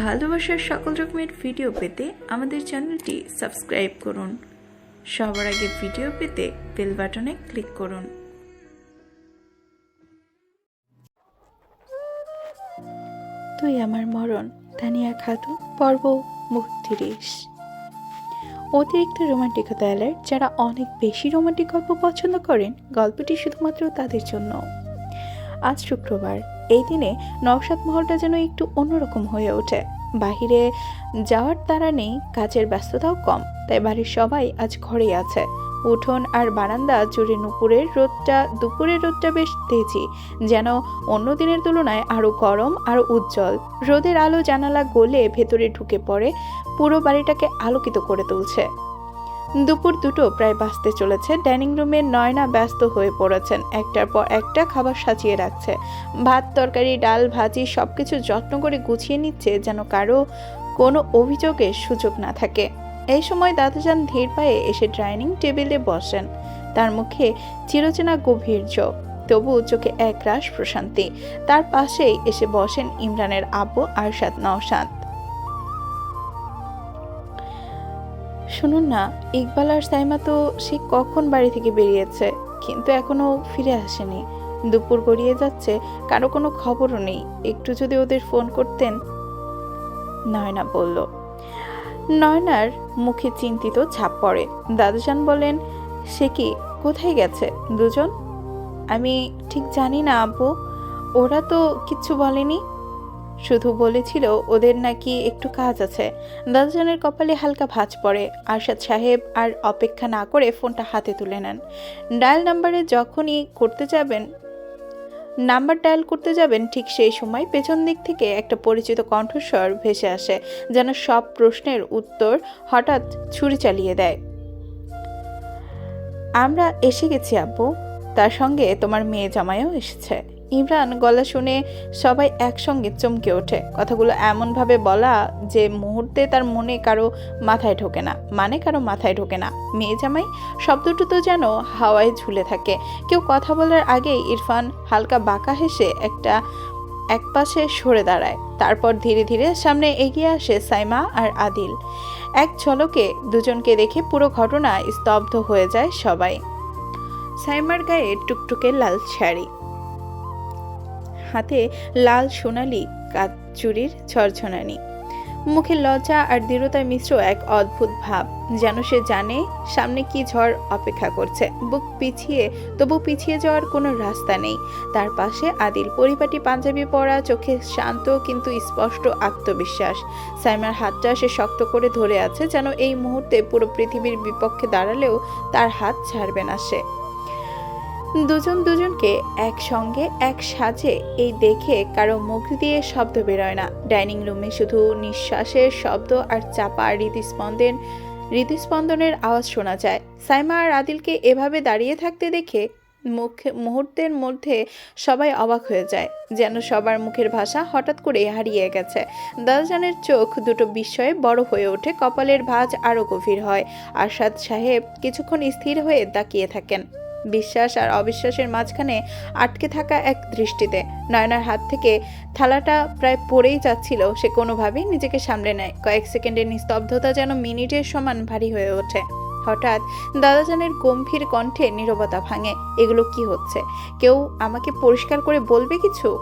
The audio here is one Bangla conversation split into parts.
ভালোবাসার সকল রকমের ভিডিও পেতে আমাদের চ্যানেলটি সাবস্ক্রাইব করুন। সবার আগে ভিডিও পেতে বেল বাটনে ক্লিক করুন। তুই আমার মরণ, তানিয়া খাতুন পর্ব মুক্তিরিশ অতিরিক্ত রোমান্টিকতা অ্যালার্ট যারা অনেক বেশি রোমান্টিক গল্প পছন্দ করেন, গল্পটি শুধুমাত্র তাদের জন্য। আজ শুক্রবার এই দিনে নওশাদ মহলটা যেন একটু অন্যরকম হয়ে ওঠে। বাহিরে যাওয়ার তারা নেই, কাজের ব্যস্ততাও কম, তাই বাড়ির সবাই আজ ঘরেই আছে। উঠোন আর বারান্দা জুড়ে নুপুরের রোদটা, দুপুরের রোদটা বেশ তেজি, যেন অন্য দিনের তুলনায় আরও গরম আর উজ্জ্বল। রোদের আলো জানালা গলে ভেতরে ঢুকে পড়ে, পুরো বাড়িটাকে আলোকিত করে তুলছে। দুপুর দুটো প্রায় বাঁচতে চলেছে। ডাইনিং রুমে নয়না ব্যস্ত হয়ে পড়েছেন। একটার পর একটা খাবার সাজিয়ে রাখছে। ভাত, তরকারি, ডাল, ভাজি সবকিছু যত্ন করে গুছিয়ে নিচ্ছে যেন কারও কোনো অভিযোগের সুযোগ না থাকে। এই সময় দাদাজান ধীর পায়ে এসে ডাইনিং টেবিলে বসেন। তার মুখে চিরচেনা গভীর চোখ, তবু চোখে একরাশ প্রশান্তি। তার পাশেই এসে বসেন ইমরানের আব্বু আরশাদ নওশাদ শুনুন না, ইকবাল আর সাইমা তো সে কখন বাড়ি থেকে বেরিয়েছে, কিন্তু এখনও ফিরে আসেনি। দুপুর গড়িয়ে যাচ্ছে, কারও কোনো খবরও নেই। একটু যদি ওদের ফোন করতেন, নয়না বলল। নয়নার মুখে চিন্তিত ছাপ পড়ে। দাদুজান বলেন, সে কি, কোথায় গেছে, দুজন? আমি ঠিক জানি না, আব্বু। ওরা তো কিচ্ছু বলেনি। শুধু বলেছিল ওদের নাকি একটু কাজ আছে। দশজনের কপালে হালকা ভাঁজ পড়ে। আরশাদ সাহেব আর অপেক্ষা না করে ফোনটা হাতে তুলে নেন। ডায়াল নাম্বারে যখনই করতে যাবেন, নাম্বার ডায়াল করতে যাবেন, ঠিক সেই সময় পেছন দিক থেকে একটা পরিচিত কণ্ঠস্বর ভেসে আসে, যেন সব প্রশ্নের উত্তর হঠাৎ ছুরি চালিয়ে দেয়। আমরা এসে গেছি, আব্বু। তার সঙ্গে তোমার মেয়ে জামাইও এসেছে। ইমরান গলা শুনে সবাই একসঙ্গে চমকে ওঠে। কথাগুলো এমনভাবে বলা যে মুহূর্তে তার মনে কারও মাথায় ঢোকে না। মানে কারও মাথায় ঢোকে না। মেয়ে জামাই শব্দটা তো যেন হাওয়ায় ঝুলে থাকে। কেউ কথা বলার আগেই ইরফান হালকা বাঁকা হেসে একটা এক পাশে সরে দাঁড়ায়। তারপর ধীরে ধীরে সামনে এগিয়ে আসে সাইমা আর আদিল। এক ঝলকে দুজনকে দেখে পুরো ঘটনা স্তব্ধ হয়ে যায় সবাই। সাইমার গায়ে টুকটুকে লাল শাড়ি। হাতে লাল সোনালি কাজ চুরির ঝরঝরানি মুখে লজ্জা আর দৃঢ়তার মিশ্র এক অদ্ভুত ভাব, যেন সে জানে সামনে কি ঝড় অপেক্ষা করছে। বুক পিছিয়ে, তবু পিছিয়ে যাওয়ার কোনো রাস্তা নেই। তার পাশে আদিল, পরিপাটি পাঞ্জাবি পরা, চোখে শান্ত কিন্তু স্পষ্ট আত্মবিশ্বাস। সাইমার হাতটা সে শক্ত করে ধরে আছে, যেন এই মুহূর্তে পুরো পৃথিবীর বিপক্ষে দাঁড়ালেও তার হাত ছাড়বে না সে। দুজন দুজনকে একসঙ্গে এক সাজে এই দেখে কারও মুখ দিয়ে শব্দ বেরোয় না। ডাইনিং রুমে শুধু নিঃশ্বাসের শব্দ আর চাপা হৃদস্পন্দন, হৃদস্পন্দনের আওয়াজ শোনা যায়। সাইমা আর আদিলকে এভাবে দাঁড়িয়ে থাকতে দেখে মুখ, মুহূর্তের মধ্যে সবাই অবাক হয়ে যায়, যেন সবার মুখের ভাষা হঠাৎ করে হারিয়ে গেছে। দাদাজানের চোখ দুটো বিস্ময়ে বড় হয়ে ওঠে, কপালের ভাঁজ আরও গভীর হয়। আরশাদ সাহেব কিছুক্ষণ স্থির হয়ে তাকিয়ে থাকেন। বিশ্বাস আর অবিশ্বাসের মাঝখানে আটকে থাকা এক দৃষ্টিতে। নয়নার হাত থেকে থালাটা প্রায় পড়েই যাচ্ছিল, সে কোনোভাবেই নিজেকে সামলে নেয়। কয়েক সেকেন্ডের নিস্তব্ধতা যেন মিনিটের সমান ভারী হয়ে ওঠে। হঠাৎ দাদাজানের গম্ভীর কণ্ঠে নীরবতা ভাঙে, এগুলো কি হচ্ছে? কেউ আমাকে পরিষ্কার করে বলবে কিছু?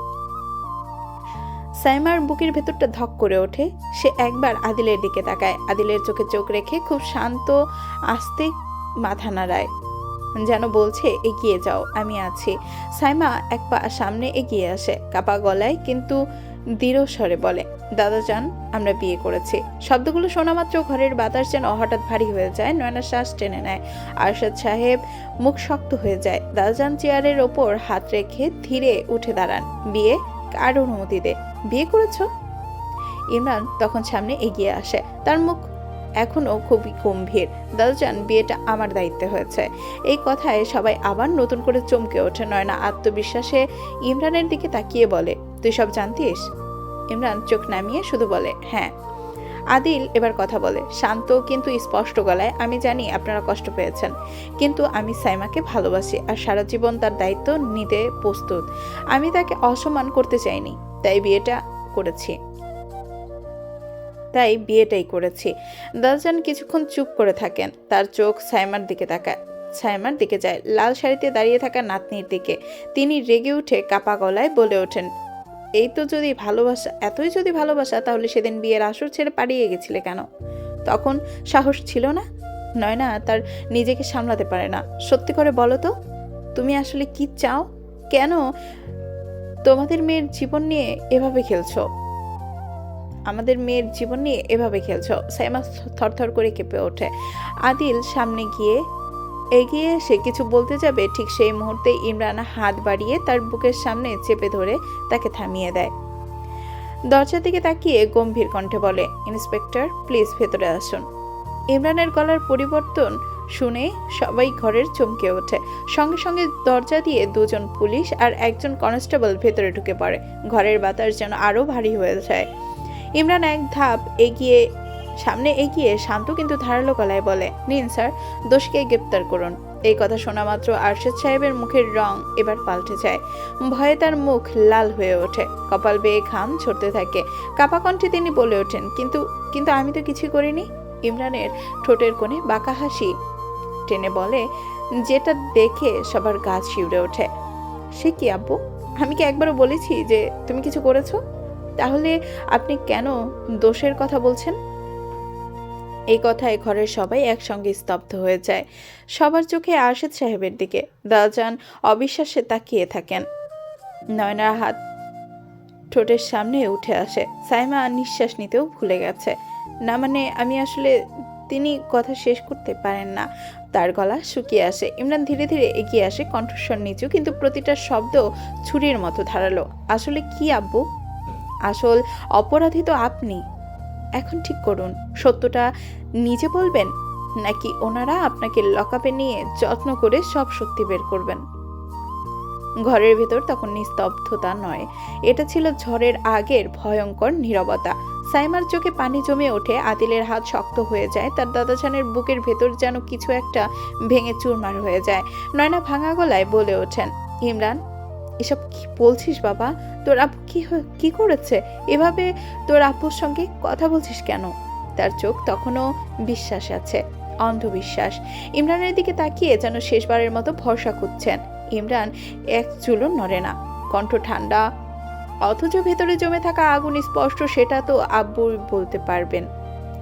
সাইমার বুকের ভেতরটা ধক করে ওঠে। সে একবার আদিলের দিকে তাকায়। আদিলের চোখে চোখ রেখে খুব শান্ত, আস্তে মাথা নাড়ায়। যেন বলছে, এগিয়ে যাও, আমি আছি। সাইমা এক পা সামনে এগিয়ে আসে, কাপা গলায় কিন্তু দৃঢ় স্বরে বলে দাদাজান আমরা বিয়ে করেছি। শব্দগুলো শোনা মাত্র ঘরের বাতাস যেন হঠাৎ ভারী হয়ে যায়, নয়না শ্বাস টেনে নেয়। আরশাদ সাহেব মুখ শক্ত হয়ে যায়, দাদা দাদাজান চেয়ারের ওপর হাত রেখে ধীরে উঠে দাঁড়ান, বিয়ে কার অনুমতি দে? বিয়ে করেছ? ইমরান তখন সামনে এগিয়ে আসে, তার মুখ এখনও খুবই গম্ভীর। দাদাজান, বিয়েটা আমার দায়িত্বে হয়েছে। এই কথায় সবাই আবার নতুন করে চমকে ওঠে নয়না আত্মবিশ্বাসে ইমরানের দিকে তাকিয়ে বলে, তুই সব জানতিস? ইমরান চোখ নামিয়ে শুধু বলে হ্যাঁ। আদিল এবার কথা বলে, শান্ত কিন্তু স্পষ্ট গলায়, আমি জানি আপনারা কষ্ট পেয়েছেন, কিন্তু আমি সাইমাকে ভালোবাসি আর সারা জীবন তার দায়িত্ব নিতে প্রস্তুত। আমি তাকে অসম্মান করতে চাইনি, তাই বিয়েটা করেছি। তাই বিয়েটাই করেছি। দাদাজান কিছুক্ষণ চুপ করে থাকেন। তার চোখ সাইমার দিকে তাকায়। সাইমার দিকে যায়। লাল শাড়িতে দাঁড়িয়ে থাকা নাতনির দিকে। তিনি রেগে উঠে কাপা গলায় বলে ওঠেন, এই তো যদি ভালোবাসা, এতই যদি ভালোবাসা, তাহলে সেদিন বিয়ের আসর ছেড়ে পালিয়ে গেছিলে কেন? তখন সাহস ছিল না। নয় না তার নিজেকে সামলাতে পারে না। সত্যি করে বলো তো, তুমি আসলে কি চাও? কেন তোমাদের মেয়ের জীবন নিয়ে এভাবে খেলছো? আমাদের মেয়ের জীবন নিয়ে এভাবে খেলছো। সাইমা থরথর করে কেঁপে ওঠে। আদিল সামনে গিয়ে এগিয়ে এসে কিছু বলতে যাবে, ঠিক সেই মুহূর্তে ইমরান হাত বাড়িয়ে তার বুকের সামনে চেপে ধরে তাকে থামিয়ে দেয়। দরজার দিকে তাকিয়ে গম্ভীর কণ্ঠে বলে, ইন্সপেক্টর, প্লিজ ভেতরে আসুন। ইমরানের গলার পরিবর্তন শুনে সবাই ঘরের চমকে ওঠে। সঙ্গে সঙ্গে দরজা দিয়ে দুজন পুলিশ আর একজন কনস্টেবল ভেতরে ঢুকে পড়ে। ঘরের বাতাস যেন আরও ভারী হয়ে যায়। ইমরান এক ধাপ এগিয়ে, সামনে এগিয়ে শান্ত কিন্তু ধারালো গলায় বলে, নিন স্যার, দোষকে গ্রেপ্তার করুন। এই কথা শোনা মাত্র আরশেদ সাহেবের মুখের রং এবার পাল্টে যায়। ভয়ে তার মুখ লাল হয়ে ওঠে। কপাল বেয়ে ঘাম ছড়তে থাকে। কাপা কণ্ঠে তিনি বলে ওঠেন, কিন্তু কিন্তু আমি তো কিছু করিনি। ইমরানের ঠোঁটের কোণে বাঁকা হাসি টেনে বলে, যেটা দেখে সবার গা শিউরে ওঠে। সে কি আব্বু? আমি কি একবারও বলেছি যে তুমি কিছু করেছ? তাহলে আপনি কেন দোষের কথা বলছেন? এই কথায় ঘরের সবাই একসঙ্গে স্তব্ধ হয়ে যায়। সবার চোখে আরশেদ সাহেবের দিকে। দাদাজান অবিশ্বাসে তাকিয়ে থাকেন। নয়নার হাত ঠোঁটের সামনে উঠে আসে। সাইমা নিঃশ্বাস নিতেও ভুলে গেছে। না মানে আমি আসলে তিনি কথা শেষ করতে পারেন না। তার গলা শুকিয়ে আসে। ইমরান ধীরে ধীরে এগিয়ে আসে কণ্ঠস্বর নিচু, কিন্তু প্রতিটা শব্দ ছুরির মতো ধারালো। আসলে কি আব্বু? আসল অপরাধী তো আপনি। এখন ঠিক করুন, সত্যটা নিজে বলবেন, নাকি ওনারা আপনাকে লকআপে নিয়ে যত্ন করে সব সত্যি বের করবেন? ঘরের ভেতর তখন নিস্তব্ধতা নয়। এটা ছিল ঝড়ের আগের ভয়ঙ্কর নীরবতা। সাইমার চোখে পানি জমে ওঠে, আদিলের হাত শক্ত হয়ে যায়, তার দাদাজানের বুকের ভেতর যেন কিছু একটা ভেঙে চুরমার হয়ে যায়। নয়না ভাঙা গলায় বলে ওঠেন, ইমরান এসব কি বলছিস বাবা? তোর আপু কি কি করেছে? এভাবে তোর আপুর সঙ্গে কথা বলছিস কেন? তার চোখ তখনও বিশ্বাস আছে, অন্ধবিশ্বাস। ইমরানের দিকে তাকিয়ে যেন শেষবারের মতো ভরসা খুঁজছেন। ইমরান এক চুলো নড়ে না, কণ্ঠ ঠান্ডা। অথচ ভেতরে জমে থাকা আগুন স্পষ্ট, সেটা তো আব্বু বলতে পারবেন।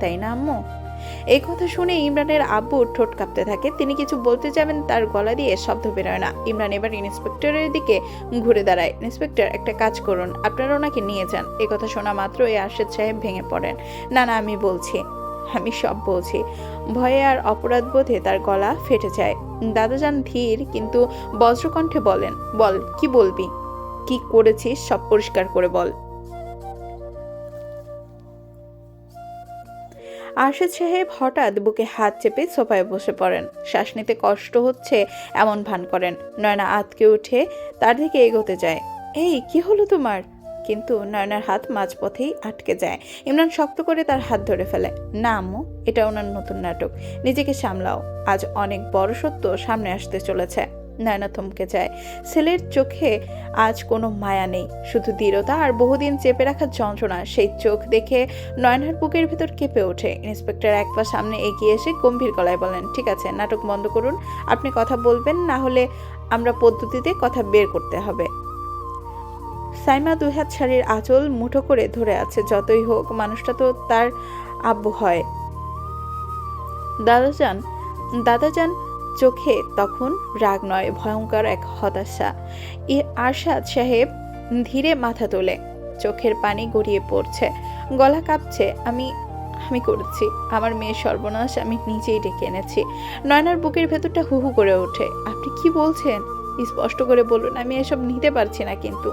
তাই না আম্মু? এই কথা শুনে ইমরানের আব্বুর ঠোঁট কাঁপতে থাকে। তিনি কিছু বলতে যাবেন, তার গলা দিয়ে শব্দ বেরোয় না। ইমরান এবার ইন্সপেক্টরের দিকে ঘুরে দাঁড়ায়। ইন্সপেক্টর, একটা কাজ করুন। আপনারা ওনাকে নিয়ে যান। এই কথা শোনা মাত্র এই আরশেদ সাহেব ভেঙে পড়েন। না না, আমি বলছি। আমি সব বলছি। ভয়ে আর অপরাধ বোধে তার গলা ফেটে যায়। দাদাজান ধীর, কিন্তু বজ্রকণ্ঠে বলেন। বল, কি বলবি? কি করেছিস, সব পরিষ্কার করে বল। আরশেদ সাহেব হঠাৎ বুকে হাত চেপে সোফায় বসে পড়েন। শ্বাস নিতে কষ্ট হচ্ছে এমন ভান করেন। নয়না আতকে উঠে তার দিকে এগোতে যায়। এই, কি হলো তোমার? কিন্তু নয়নার হাত মাঝপথেই আটকে যায়। ইমরান শক্ত করে তার হাত ধরে ফেলে। না, আম্মু, এটা ওনার নতুন নাটক। নিজেকে সামলাও। আজ অনেক বড় সত্য সামনে আসতে চলেছে। নয়না থমকে যায়। ছেলের চোখে আজ কোনো মায়া নেই, শুধু দৃঢ়তা আর বহুদিন চেপে রাখা যন্ত্রণা। সেই চোখ দেখে নয়নার বুকের ভিতর কেঁপে ওঠে। ইন্সপেক্টর এক পা সামনে এগিয়ে এসে গম্ভীর গলায় বলেন, ঠিক আছে, নাটক বন্ধ করুন। আপনি কথা বলবেন, না হলে আমরা পদ্ধতিতে কথা বের করতে হবে। সাইমা দুই হাত শাড়ির আঁচল মুঠো করে ধরে আছে। যতই হোক, মানুষটা তো তার আব্বু হয়। দাদাজান দাদাজান চোখে তখন রাগ নয়, ভয়ঙ্কর এক হতাশা। এ আরশাদ সাহেব ধীরে মাথা তোলে। চোখের পানি গড়িয়ে পড়ছে। গলা কাঁপছে, আমি আমি করেছি। আমার মেয়ের সর্বনাশ আমি নিজেই ডেকে এনেছি। নয়নার বুকের ভেতরটা হু হু করে ওঠে। আপনি কি বলছেন? স্পষ্ট করে বলুন, আমি এসব নিতে পারছি না কিন্তু।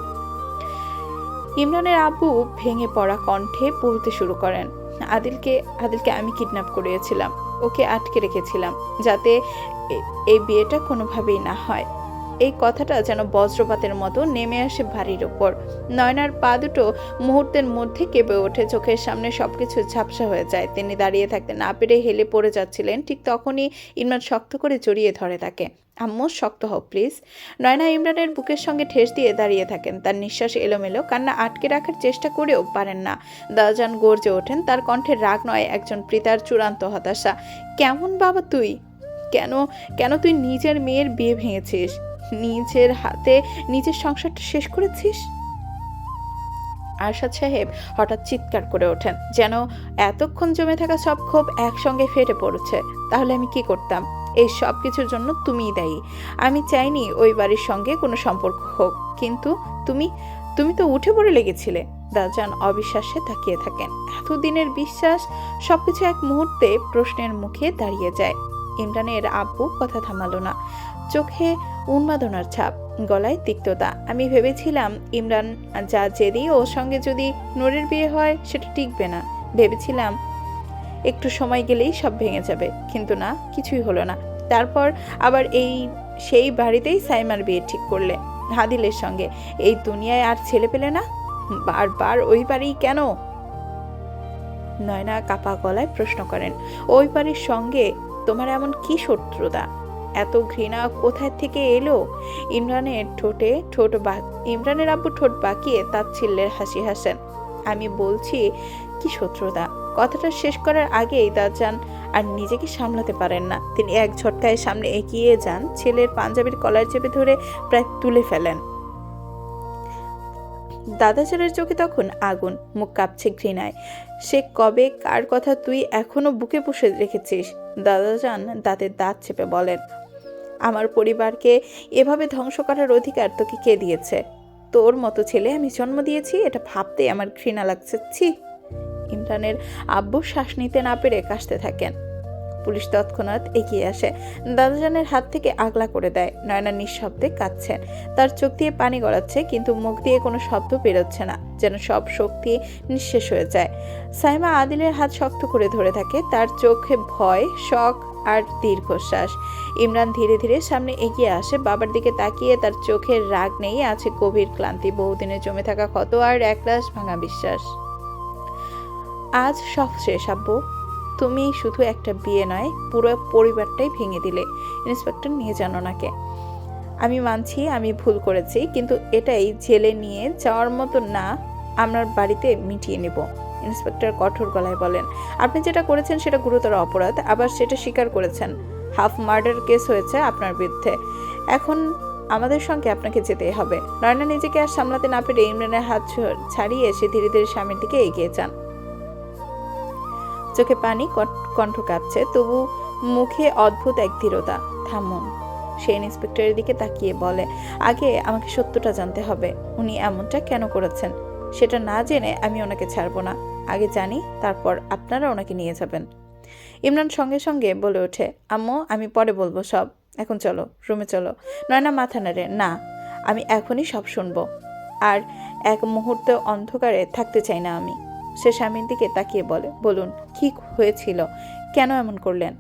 ইমরানের আব্বু ভেঙে পড়া কণ্ঠে বলতে শুরু করেন, আদিলকে আদিলকে আমি কিডন্যাপ করিয়েছিলাম। ওকে আটকে রেখেছিলাম, যাতে এই বিয়েটা কোনোভাবেই না হয়। এই কথাটা যেন বজ্রপাতের মতো নেমে আসে ভারীর ওপর। নয়নার পা দুটো মুহূর্তের মধ্যে কেঁপে ওঠে, চোখের সামনে সবকিছু ঝাপসা হয়ে যায়। তিনি দাঁড়িয়ে থাকতে না পেরে হেলে পড়ে যাচ্ছিলেন, ঠিক তখনই ইমরান শক্ত করে জড়িয়ে ধরে তাকে। আম্মু, শক্ত হও প্লিজ নয়না ইমরানের বুকের সঙ্গে ঠেস দিয়ে দাঁড়িয়ে থাকেন। তার নিঃশ্বাস এলোমেলো, কান্না আটকে রাখার চেষ্টা করেও পারেন না। দাজান গর্জে ওঠেন, তার কণ্ঠে রাগ নয় একজন পিতার চূড়ান্ত হতাশা। কেমন বাবা তুই? কেন কেন তুই নিজের মেয়ের বিয়ে ভেঙেছিস? নিজের হাতে নিজের সংসারটা শেষ করেছিস? আরশাদ সাহেব হঠাৎ চিৎকার করে ওঠেন, যেন এতক্ষণ জমে থাকা সব ক্ষোভ একসঙ্গে ফেটে পড়েছে, তাহলে আমি কি করতাম? এই সব কিছুর জন্য তুমিই দায়ী। আমি চাইনি ওই বাড়ির সঙ্গে কোনো সম্পর্ক হোক, কিন্তু তুমি তুমি তো উঠে পড়ে লেগেছিলে। দাজান অবিশ্বাসে তাকিয়ে থাকেন। এতদিনের বিশ্বাস সবকিছু এক মুহূর্তে প্রশ্নের মুখে দাঁড়িয়ে যায়। ইমরানের আব্বু কথা থামালো না। চোখে উন্মাদনার ছাপ, গলায় তিক্ততা। আমি ভেবেছিলাম ইমরান যা জেদি, ওর সঙ্গে যদি নোরের বিয়ে হয়, সেটা টিকবে না। ভেবেছিলাম একটু সময় গেলেই সব ভেঙে যাবে। কিন্তু না, কিছুই হলো না। তারপর আবার এই, সেই বাড়িতেই সাইমার বিয়ে ঠিক করলে, হাদিলের সঙ্গে। এই দুনিয়ায় আর ছেলে পেলে না? বারবার ওই বাড়ি কেন? নয়না কাপা গলায় প্রশ্ন করেন, ওই বাড়ির সঙ্গে তোমার এমন কি শত্রুতা? এত ঘৃণা কোথায় থেকে এলো? ইমরানের ঠোঁটে ঠোঁট বা, ইমরানের আব্বু ঠোঁট বাঁকিয়ে তার ছিল্লের হাসি হাসেন, আমি বলছি, কি শত্রুতা? কথাটা শেষ করার আগেই দাজান আর নিজেকে সামলাতে পারেন না। তিনি এক ঝটকায় সামনে এগিয়ে যান, ছেলের পাঞ্জাবির কলার চেপে ধরে প্রায় তুলে ফেলেন। দাদাচারের চোখে তখন আগুন, মুখ কাঁপছে ঘৃণায়। সে কবে, কার কথা তুই এখনও বুকে পুষে রেখেছিস? দাদাজান দাঁতের দাঁত চেপে বলেন। আমার পরিবারকে এভাবে ধ্বংস করার অধিকার তোকে কে দিয়েছে? তোর মতো ছেলে আমি জন্ম দিয়েছি, এটা ভাবতে আমার ঘৃণা লাগছে। ছি! ইমরানের আব্বু শ্বাস নিতে না পেরে কাশতে থাকেন। পুলিশ তৎক্ষণাৎ এগিয়ে আসে। দাদাজানের হাত থেকে আগলা করে দেয়। নয়না নিঃশব্দে কাঁদছেন তার চোখ দিয়ে পানি গড়াচ্ছে কিন্তু মুখ দিয়ে কোনো শব্দ বেরোচ্ছে না, যেন সব শক্তি নিঃশেষ হয়ে যায়। সাইমা আদিলের হাত শক্ত করে ধরে থাকে। তার চোখে ভয়, শখ আর দীর্ঘশ্বাস। ইমরান ধীরে ধীরে সামনে এগিয়ে আসে। বাবার দিকে তাকিয়ে তার চোখের রাগ নেই, আছে গভীর ক্লান্তি। বহুদিনে জমে থাকা ক্ষত আর একরাশ ভাঙা বিশ্বাস। আজ সব শেষ, আব্বু। তুমি শুধু একটা বিয়ে নয়, পুরো পরিবারটাই ভেঙে দিলে। ইন্সপেক্টর নিয়ে যান ওনাকে। আমি মানছি, আমি ভুল করেছি, কিন্তু এটাই জেলে নিয়ে যাওয়ার মতো না, আমরা বাড়িতে মিটিয়ে নেব, ইন্সপেক্টর কঠোর গলায় বলেন। আপনি যেটা করেছেন সেটা গুরুতর অপরাধ, আবার সেটা স্বীকার করেছেন। হাফ মার্ডার কেস হয়েছে আপনার বিরুদ্ধে। এখন আমাদের সঙ্গে আপনাকে যেতেই হবে। নয়না নিজেকে আর সামলাতে না পেরে ইমরানের হাত ছাড়িয়ে সে ধীরে ধীরে স্বামীর দিকে এগিয়ে যান। চোখে পানি কণ্ঠ কাঁপছে, তবু মুখে অদ্ভুত এক দৃঢ়তা থামুন। সে ইন্সপেক্টরের দিকে তাকিয়ে বলে, আগে আমাকে সত্যটা জানতে হবে। উনি এমনটা কেন করেছেন? সেটা না জেনে আমি ওনাকে ছাড়বো না। আগে জানি, তারপর আপনারা ওনাকে নিয়ে যাবেন। ইমরান সঙ্গে সঙ্গে বলে ওঠে, আম্মু, আমি পরে বলব সব। এখন চলো, রুমে চলো। নয়না মাথা নাড়ে, না, আমি এখনই সব শুনব। আর এক মুহূর্তে অন্ধকারে থাকতে চাই না আমি। সে স্বামীর দিকে তাকিয়ে বলে, বলুন, কি হয়েছিল? কেন এমন করলেন?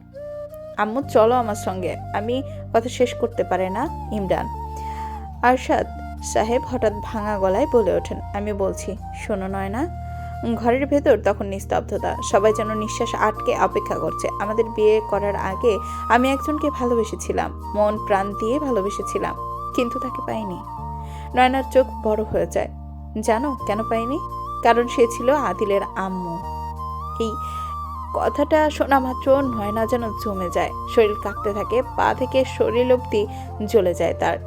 আম্মু, চলো আমার সঙ্গে। আমি কথা শেষ করতে পারে না, ইমরান। আরশাদ সাহেব হঠাৎ ভাঙা গলায় বলে ওঠেন, আমি বলছি, শোনো নয় না ঘরের ভেতর তখন নিস্তব্ধতা, সবাই যেন নিঃশ্বাস আটকে অপেক্ষা করছে। আমাদের বিয়ে করার আগে আমি একজনকে ভালোবেসেছিলাম, মন প্রাণ দিয়ে ভালোবেসেছিলাম, কিন্তু তাকে পাইনি। নয়নার চোখ বড় হয়ে যায়, জানো, কেন পাইনি? কারণ সে ছিল আদিলের আম্মু। এই কথাটা শোনা মাত্র নয়না যেন জমে যায়। শরীর কাঁপতে থাকে, পা থেকে শরীর অব্দি জ্বলে যায় তার।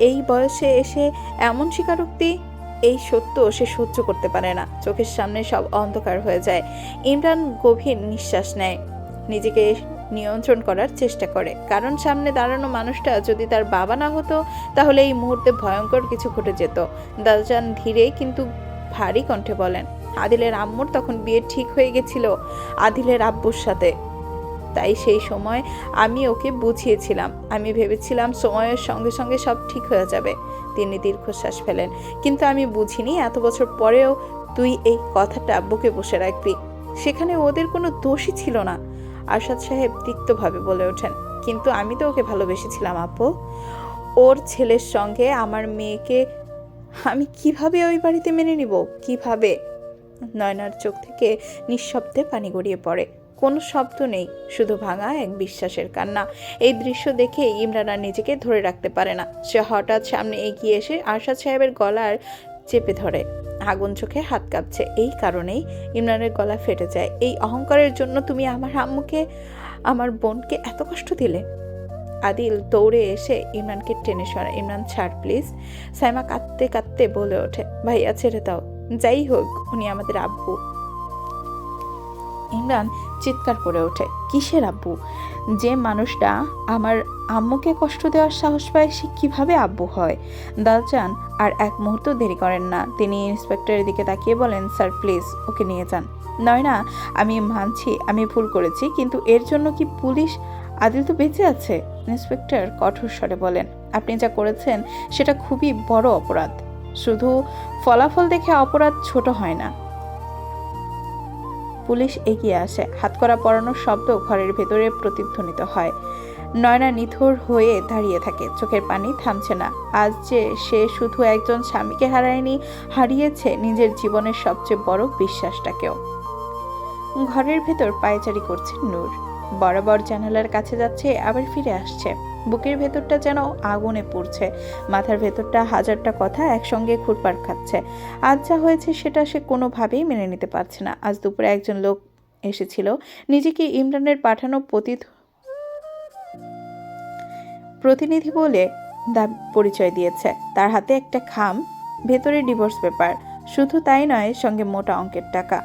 এই বয়সে এসে এমন স্বীকারোক্তি? এই সত্য সে সহ্য করতে পারে না। চোখের সামনে সব অন্ধকার হয়ে যায়। ইমরান গভীর নিঃশ্বাস নেয়। নিজেকে নিয়ন্ত্রণ করার চেষ্টা করে। কারণ সামনে দাঁড়ানো মানুষটা যদি তার বাবা না হতো, তাহলে এই মুহূর্তে ভয়ঙ্কর কিছু ঘটে যেত। দাদাজান ধীরে কিন্তু ভারী কণ্ঠে বলেন, আদিলের আম্মুর তখন বিয়ে ঠিক হয়ে গেছিল আদিলের আব্বুর সাথে। তাই সেই সময় আমি ওকে বুঝিয়েছিলাম। আমি ভেবেছিলাম সময়ের সঙ্গে সঙ্গে সব ঠিক হয়ে যাবে। তিনি দীর্ঘশ্বাস ফেলেন। কিন্তু আমি বুঝিনি, এত বছর পরেও তুই এই কথাটা বুকে বসে রাখবি। সেখানে ওদের কোনো দোষই ছিল না। আরশাদ সাহেব তিক্তভাবে বলে ওঠেন, কিন্তু আমি তো ওকে ভালোবেসেছিলাম, আপু। ওর ছেলের সঙ্গে আমার মেয়েকে আমি কীভাবে ওই বাড়িতে মেনে নিব? কীভাবে? নয়নার চোখ থেকে নিঃশব্দে পানি গড়িয়ে পড়ে। কোনো শব্দ নেই, শুধু ভাঙা এক বিশ্বাসের কান্না। এই দৃশ্য দেখে ইমরান আর নিজেকে ধরে রাখতে পারে না। সে হঠাৎ সামনে এগিয়ে এসে আরশাদ সাহেবের গলার চেপে ধরে। আগুন চোখে হাত কাঁপছে। এই কারণেই ইমরানের গলা ফেটে যায়। এই অহংকারের জন্য তুমি আমার আম্মুকে, আমার বোনকে এত কষ্ট দিলে? আদিল দৌড়ে এসে ইমরানকে টেনে সরে ইমরান, ছাড়, প্লিজ। সাইমা কাঁদতে কাঁদতে বলে ওঠে, ভাইয়া, ছেড়ে দাও। যাই হোক, উনি আমাদের আব্বু। ইমরান চিৎকার করে ওঠে, কিসের আব্বু? যে মানুষটা আমার আম্মুকে কষ্ট দেওয়ার সাহস পায়, সে কীভাবে আব্বু হয়? দালচান, আর এক মুহূর্ত দেরি করেন না। তিনি ইন্সপেক্টরের দিকে তাকিয়ে বলেন, স্যার, প্লিজ, ওকে নিয়ে যান। নয় না আমি মানছি, আমি ভুল করেছি, কিন্তু এর জন্য কি পুলিশ আদিল তো বেঁচে আছে? ইন্সপেক্টর কঠোর স্বরে বলেন, আপনি যা করেছেন, সেটা খুবই বড় অপরাধ। শুধু ফলাফল দেখে অপরাধ ছোট হয় না। পুলিশ এগিয়ে আসে। হাতকড়া পরানোর শব্দ ঘরের ভেতরে প্রতিধ্বনিত হয়। নয়না নিথর হয়ে দাঁড়িয়ে থাকে। চোখের পানি থামছে না। আজ যে সে শুধু একজন স্বামীকে হারায়নি, হারিয়েছে নিজের জীবনের সবচেয়ে বড় বিশ্বাসটাকেও। ঘরের ভেতর পায়চারি করছে নূর। বরাবর জানালার কাছে যাচ্ছে, আবার ফিরে আসছে। বুকের ভেতরটা যেন আগুনে পুড়ছে। মাথার ভেতরটা হাজারটা কথা একসঙ্গে ঘুরপাক খাচ্ছে। আজ যা হয়েছে সেটা সে কোনোভাবেই মেনে নিতে পারছে না। আজ দুপুরে একজন লোক এসেছিল। নিজেকে ইমরানের পাঠানো পতিত প্রতিনিধি বলে দা পরিচয় দিয়েছে। তার হাতে একটা খাম, ভেতরে ডিভোর্স পেপার। শুধু তাই নয়, সঙ্গে মোটা অঙ্কের টাকা।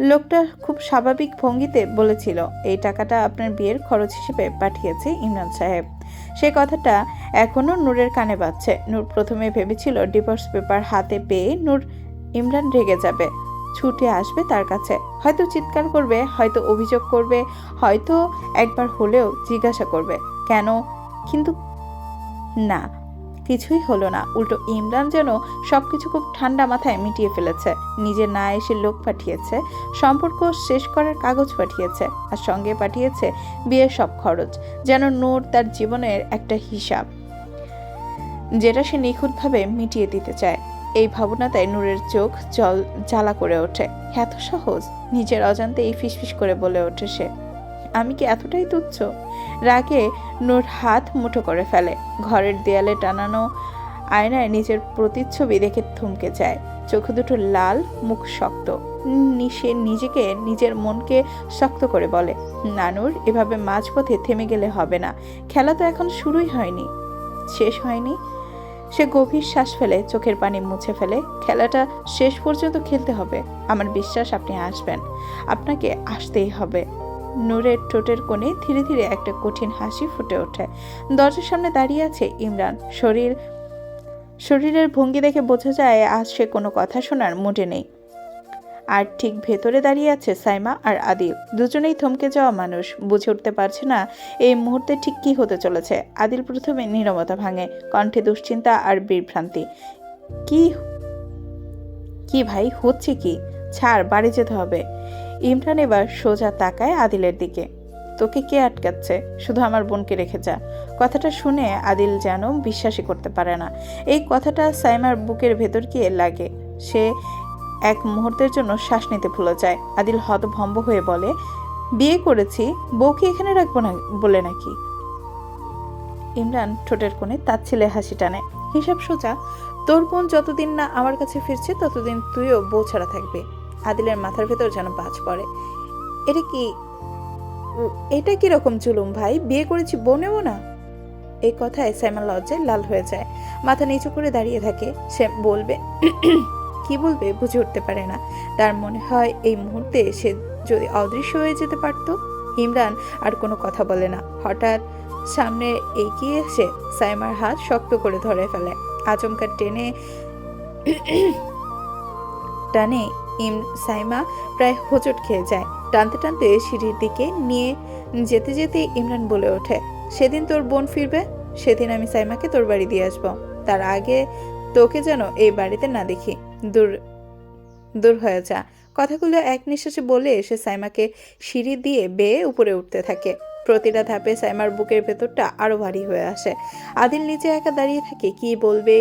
লোকটা খুব স্বাভাবিক ভঙ্গিতে বলেছিল, এই টাকাটা আপনার বিয়ের খরচ হিসেবে পাঠিয়েছে ইমরান সাহেব। সে কথাটা এখনও নূরের কানে বাজছে। নূর প্রথমে ভেবেছিল ডিভোর্স পেপার হাতে পেয়ে নূর ইমরান রেগে যাবে। ছুটে আসবে তার কাছে। হয়তো চিৎকার করবে, হয়তো অভিযোগ করবে, হয়তো একবার হলেও জিজ্ঞাসা করবে। কেন? কিন্তু না। কিছুই হলো না। উল্টো ইমরান যেন সবকিছু খুব ঠান্ডা মাথায় মিটিয়ে ফেলেছে। নিজে না এসে লোক পাঠিয়েছে, সম্পর্ক শেষ করার কাগজ পাঠিয়েছে আর সঙ্গে পাঠিয়েছে বিয়ের সব খরচ, যেন নূর তার জীবনের একটা হিসাব, যেটা সে নিখুঁতভাবে মিটিয়ে দিতে চায়। এই ভাবনাতে নূরের চোখ জল, জ্বালা করে ওঠে। এত সহজ, নিজের অজান্তে এই ফিসফিস করে বলে ওঠে সে। আমি কি এতটাই তুচ্ছ? রাগে নূর হাত মুঠো করে ফেলে। ঘরের দেয়ালে টানানো আয়নায় নিজের প্রতিচ্ছবি দেখে থমকে যায়। চোখ দুটো লাল, মুখ শক্ত। সে নিজেকে, নিজের মনকে শক্ত করে বলে, নানুর, এভাবে মাঝপথে থেমে গেলে হবে না। খেলা তো এখন শুরুই হয়নি। শেষ হয়নি? সে গভীর শ্বাস ফেলে, চোখের পানি মুছে ফেলে, খেলাটা শেষ পর্যন্ত খেলতে হবে। আমার বিশ্বাস আপনি আসবেন। আপনাকে আসতেই হবে। নূরের ঠোঁটের কোণে ধীরে ধীরে একটা কঠিন হাসি ফুটে ওঠে। দরজার সামনে দাঁড়িয়ে আছে ইমরান। শরীর, শরীরের ভঙ্গি দেখে বোঝা যায় আজ সে কোনো কথা শোনার মুডে নেই। আর ঠিক ভেতরে দাঁড়িয়ে আছে সাইমা আর আদিল। দুজনেই থমকে যাওয়া মানুষ। বুঝে উঠতে পারছে না এই মুহূর্তে ঠিক কী হতে চলেছে। আদিল প্রথমে নীরবতা ভাঙে, কণ্ঠে দুশ্চিন্তা আর বিভ্রান্তি। কি কি ভাই, হচ্ছে কি? ছাড়, বাড়ি যেতে হবে। ইমরান এবার সোজা তাকায় আদিলের দিকে। তোকে কে আটকাচ্ছে? শুধু আমার বোনকে রেখে যা। কথাটা শুনে আদিল যেন বিশ্বাসই করতে পারে না। এই কথাটা সাইমার বুকের ভেতর গিয়ে লাগে। সে এক মুহূর্তের জন্য শ্বাস নিতে ভুলে যায়। আদিল হতভম্ব হয়ে বলে, বিয়ে করেছি বউকে এখানে রাখব না বলে নাকি। ইমরান ঠোঁটের কোণে তার ছেলে হাসি টানে। হিসাব সোজা, তোর বোন যতদিন না আমার কাছে ফিরছে, ততদিন তুইও বউ ছাড়া থাকবে। আদিলের মাথার ভেতর যেন বাজ পড়ে। এটা কি এটা কি রকম জুলুম ভাই? বিয়ে করেছি বউ নেব না? এই কথায় স্যামন লজ্জায় লাল হয়ে যায়। মাথা নিচু করে দাঁড়িয়ে থাকে। সে বলবে, কি বলবে বুঝে উঠতে পারে না। তার মনে হয় এই মুহূর্তে সে যদি অদৃশ্য হয়ে যেতে পারতো। ইমরান আর কোনো কথা বলে না। হঠাৎ সামনে এগিয়ে এসে সাইমার হাত শক্ত করে ধরে ফেলে। আচমকা টেনে, টানে ইম সাইমা প্রায় হোঁচট খেয়ে যায়। টানতে টানতে সিঁড়ির দিকে নিয়ে যেতে যেতে ইমরান বলে ওঠে, সেদিন তোর বোন ফিরবে? সেদিন আমি সাইমাকে তোর বাড়ি দিয়ে আসব। তার আগে তোকে যেন এই বাড়িতে না দেখি। দূর দূর হয়ে যা। কথাগুলো এক নিঃশ্বাসে বলে সে সাইমাকে সিঁড়ি দিয়ে বেয়ে উপরে উঠতে থাকে। প্রতিটা ধাপে সাইমার বুকের ভেতরটা আরও ভারী হয়ে আসে। আদিল নিচে একা দাঁড়িয়ে থাকে, কি বলবে?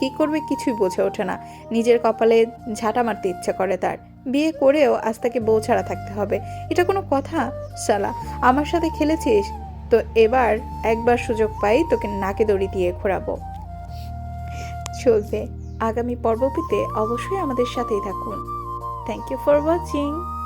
কি করবে কিছুই বোঝে ওঠে না। নিজের কপালে ঝাঁটা মারতে ইচ্ছা করে তার। বিয়ে করেও আজ তাকে বউ ছাড়া থাকতে হবে। এটা কোনো কথা? শালা, আমার সাথে খেলেছিস? তো এবার একবার সুযোগ পাই তোকে নাকে দড়ি দিয়ে ঘোরাবো। চলবে। আগামী পর্ব পেতে অবশ্যই আমাদের সাথেই থাকুন। Thank you for watching